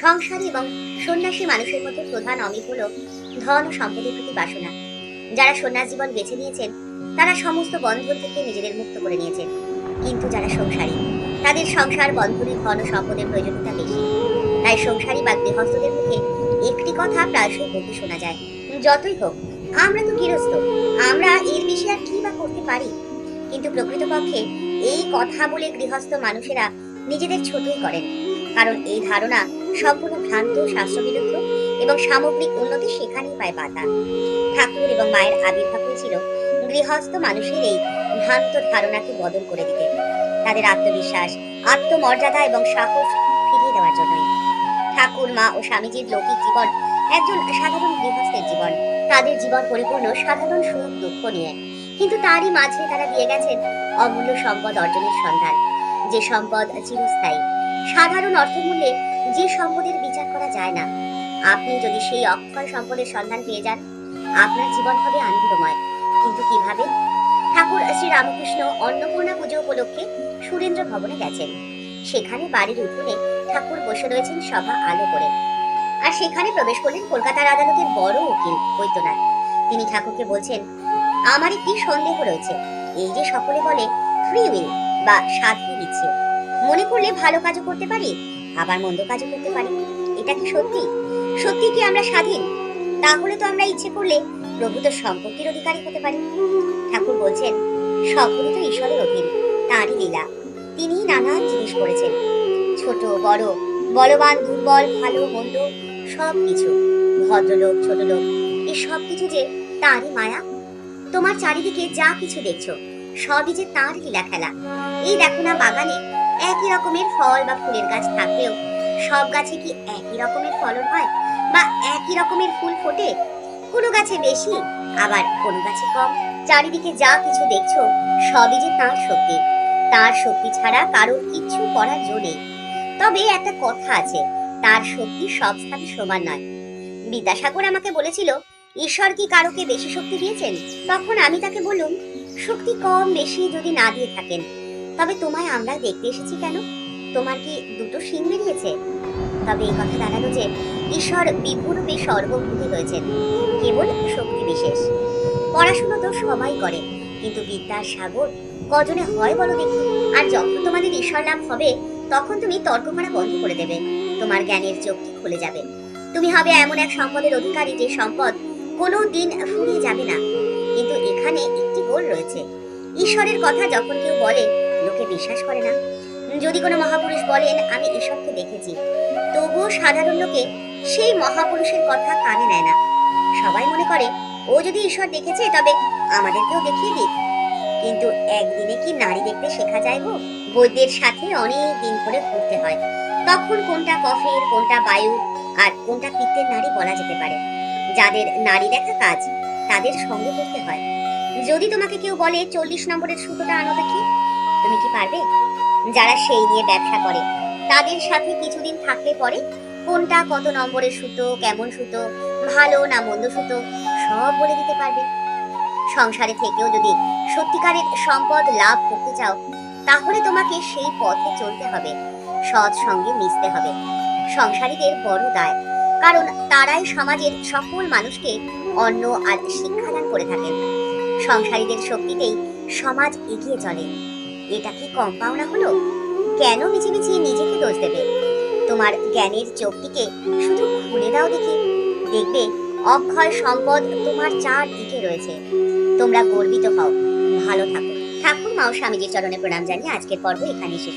সংসারী এবং সন্ন্যাসী মানুষের মধ্যে প্রধান অমিল হল ধন সম্পদের প্রতি বাসনা। যারা সন্ন্যাস জীবন বেছে নিয়েছেন, তারা সমস্ত বন্ধন থেকে নিজেদের মুক্ত করে নিয়েছেন। কিন্তু যারা সংসারী, তাদের সংসার বন্ধনে ধন সম্পদের প্রয়োজনীয়তা বেশি। তাই সংসারী বা গৃহস্থদের মুখে একটি কথা প্রায়শই বলতে শোনা যায়, যতই হোক, আমরা তো গৃহস্থ, আমরা এর বেশি আর কি বা করতে পারি? কিন্তু প্রকৃতপক্ষে এই কথা বলে গৃহস্থ মানুষেরা নিজেদের ছোটই করেন। কারণ এই ধারণা সম্পূর্ণ ভ্রান্ত, শাস্ত্রবিরুদ্ধ এবং সামগ্রিক উন্নতি সেখানেই পায় পাতা ঠাকুর এবং মায়ের আবির্ভাব হয়েছিল গৃহস্থ মানুষের এই ভ্রান্ত ধারণাকে বদল করে দিতে। তাদের আত্মবিশ্বাস, আত্মমর্যাদা এবং সাহস ফিরিয়ে দেওয়ার জন্যই। ঠাকুর, মা ও স্বামীজির লৌকিক জীবন একজন সাধারণ গৃহস্থের জীবন। তাদের জীবন পরিপূর্ণ, সাধারণ সুখ, দুঃখ নিয়ে। কিন্তু তারই মাঝে তারা দিয়ে গেছেন অমূল্য সম্পদ অর্জনের সন্ধান। যে সম্পদ চিরস্থায়ী। সাধারণ অর্থমূল্যে যে সম্পদের বিচার করা যায় না, আপনি যদি সেই অক্ষয় সম্পদের সন্ধান পেয়ে যান, আপনার জীবন হবে আনন্দময়। কিন্তু কীভাবে? ঠাকুর শ্রী রামকৃষ্ণ অন্নপূর্ণা পুজো উপলক্ষে সুরেন্দ্র ভবনে গেছেন। সেখানে বাড়ির উঠোনে ঠাকুর বসে রয়েছেন সভা আলো করে। আর সেখানে প্রবেশ করলেন কলকাতার আদালতের বড় উকিল বৈদ্যনাথ। তিনি ঠাকুরকে বলছেন, আমার একটি সন্দেহ রয়েছে। এই যে সকলে বলে ফ্রি উইল বা স্বাধীন ইচ্ছে মনে করলে ভালো কাজও করতে পারি, আবার মন্দ কাজও করতে পারি। এটা কি সত্যি? সত্যি কি আমরা স্বাধীন? তাহলে তো আমরা ইচ্ছে করলে প্রভূত সম্পত্তির অধিকারী হতে পারি। ঠাকুর বলছেন সকলে তো ঈশ্বরের অধীন, তাঁরই লীলা। তিনি নানান জিনিস করেছেন। ছোট, বড়, বলবান, দুর্বল, ভালো, মন্দ সব কিছু ভদ্রলোক ছোট লোক এই সব কিছু যে তাঁরই মায়া? তোমার চারিদিকে যা কিছু দেখছ, সবই যে তাঁর লীলা খেলা। এই দেখো না বাগানে একই রকমের ফল বা ফুলের গাছ থাকলেও, সব গাছে কি একই রকমের ফলন হয়? বা একই রকমের ফুল ফোটে? কোনো গাছে বেশি, আবার কোনো গাছে কম? চারিদিকে যা কিছু দেখছ, সবই যে তার শক্তি। তার শক্তি ছাড়া কারোর কিচ্ছু করার জো নেই। তবে একটা কথা আছে, তার শক্তি সব স্থানে সমান নয়। বিদ্যাসাগর আমাকে বলেছিল, ঈশ্বর কি কারোকে বেশি শক্তি দিয়েছেন? তখন আমি তাকে বললুম, শক্তি কম বেশি যদি না দিয়ে থাকেন তবে তোমায় আমরা দেখতে এসেছি কেন? তোমার কি দুটো শিং বেরিয়েছে? তবে এই কথা দাঁড়াল যে ঈশ্বর বিভুরূপে সর্বভূতি হয়েছেন, কেবল শক্তি বিশেষ। পড়াশোনা তো সবাই করে, কিন্তু বিদ্যার সাগর কজনে হয় বলো দেখি? আর যখন তোমাদের ঈশ্বর লাভ হবে, তখন তুমি তর্ক করা বন্ধ করে দেবে। তোমার জ্ঞানের চোখটি খুলে যাবে? তুমি হবে এমন এক সম্পদের অধিকারী যে সম্পদ কোনো দিন ফুরিয়ে যাবে না। কিন্তু এখানে একটি গোল রয়েছে। ঈশ্বরের কথা যখন কেউ বলে লোকে বিশ্বাস করে না? যদি কোনো মহাপুরুষ বলেন, আমি ঈশ্বরকে দেখেছি। তবুও সাধারণ লোকে সেই মহাপুরুষের কথা কানে নেয় না। সবাই মনে করে, ও যদি ঈশ্বর দেখেছে, তবে আমাদেরকেও দেখিয়ে দিক। কিন্তু একদিনে কি নারী দেখতে শেখা যায় গো? বৈদ্যের সাথে অনেক দিন করে ঘুরতে হয়। তখন কোনটা কফের, কোনটা বায়ু, আর কোনটা পিত্তের নারী বলা যেতে পারে। যাদের নারী দেখা কাজ, তাদের সঙ্গে করতে হয়। যদি তোমাকে কেউ বলে, চল্লিশ নম্বরের সুতোটা আনো দেখি। পারবে? যারা সেই নিয়ে ব্যবসা করে, তাদের সাথে কিছুদিন থাকলে পরে কোনটা, কত নম্বরের সুতো, কেমন সুতো, ভালো না মন্দ সুতো, সব বলে দিতে পারবে। সংসারে থেকেও যদি সত্যিকারের সম্পদ লাভ করতে চাও, তাহলে তোমাকে সেই পথে চলতে হবে, সৎ সঙ্গে মিশতে হবে। সংসারীদের বড় দায়, কারণ তারাই সমাজের সকল মানুষকে অন্ন আর শিক্ষাদান করে থাকেন। সংসারীদের শক্তিতেই সমাজ এগিয়ে চলে। এটা কি কম পাওনা হলো? কেন মিছিমিছি নিজেকে দোষ দেবে? তোমার জ্ঞানের চোখটিকে শুধু খুলে দাও দেখি। দেখবে অক্ষয় সম্পদ তোমার চারদিকে রয়েছে। তোমরা গর্বিত হও। ভালো থাকো। ঠাকুর মা ও স্বামীজির চরণে প্রণাম জানিয়ে আজকের পর্ব এখানেই শেষ